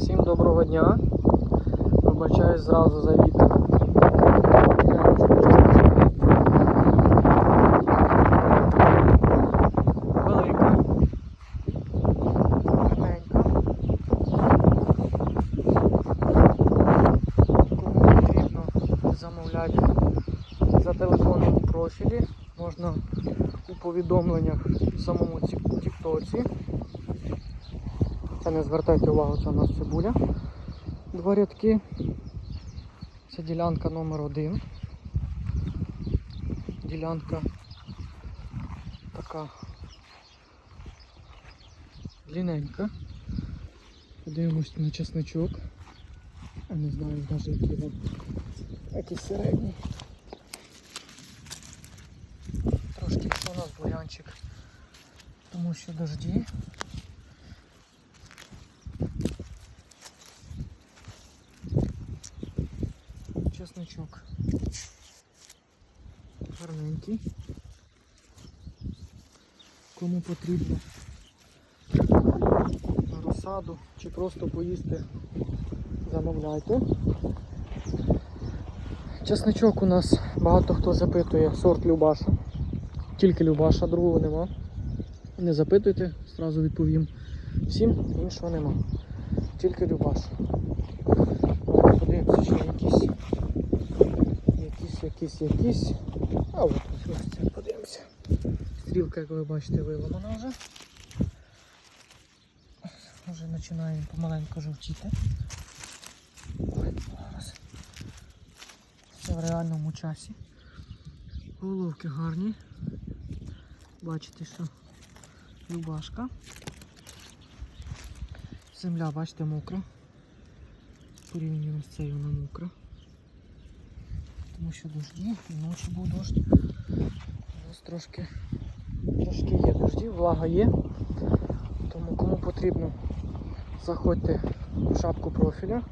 Всім доброго дня. Вибачаюсь зразу за вітер. Велика. Гарненька. Кому потрібно замовляти за телефоном у профілі, можна у повідомленнях в самому Тіктоці. Це не звертайте увагу, це у нас цибуля. Два рядки. Це ділянка номер один. Ділянка така длинненька. Подивимось на чесночок. Я не знаю навіть який він. Якийсь середній. Трошки у нас бурянчик, тому що дожді. Чесночок. Гарненький. Кому потрібно на розсаду чи просто поїсти, замовляйте. Чесночок у нас багато хто запитує сорт Любаша. Тільки Любаша, другого нема. Не запитуйте, зразу відповім. Всім іншого нема. Тільки Любаша. Подивимося, чи якісь якісь, якісь, якісь. А от ось це, подивимося. Стрілка, як ви бачите, виламана вже. Вже починає помаленьку жовтіти. Все в реальному часі. Головки гарні. Бачите, що любашка. Земля, бачите, мокра. Порівняно з цією вона мокра тому що дожді, і ночі був дощ. Ось трошки, трошки є дожді, влага є. Тому кому потрібно, заходьте в шапку профіля.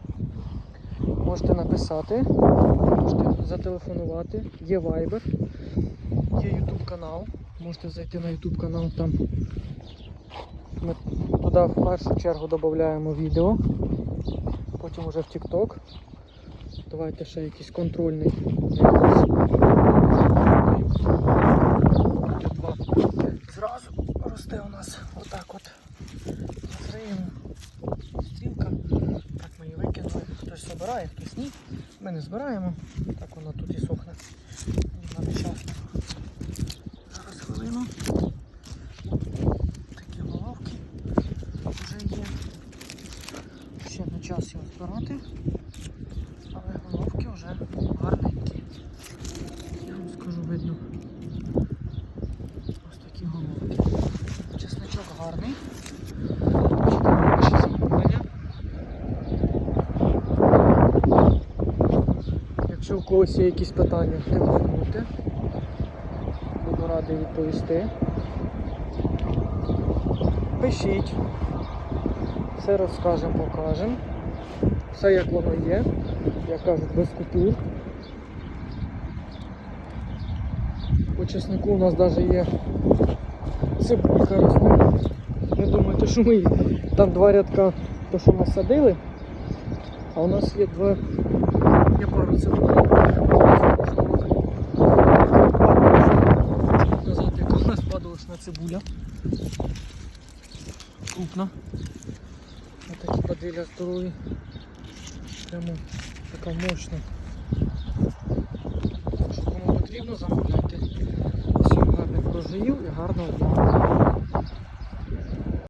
Можете написати, можете зателефонувати, є Viber, є YouTube канал. Можете зайти на YouTube канал, там ми туди в першу чергу додаємо відео, потім вже в TikTok. Давайте ще якийсь контрольний. Зразу росте у нас отак от. Зриємо. Стрілка. Так ми її викинули. Хтось збирає, хтось ні. Ми не збираємо. Так вона тут і сохне. Вона не часто. Зараз хвилину. Такі головки вже є. Ще не час його збирати. Гарненькі. Я вам скажу видно. Ось такі головки. Чесночок гарний. Якщо у когось є якісь питання, телефонуйте. Буду радий відповісти. Пишіть. Все розкажемо, покажемо. Все як воно є, як кажуть, без купюр. По чеснику у нас навіть є цибулька росте. Не думайте, що ми там два рядка, то що ми садили, а у нас є два є пару цибулі. Показати, яка у нас падалочна цибуля. Крупна. Ось такі падиля здорові. Прямо така мощна. Що кому потрібно, замовляти. Всім гарних врожаїв і гарного дня.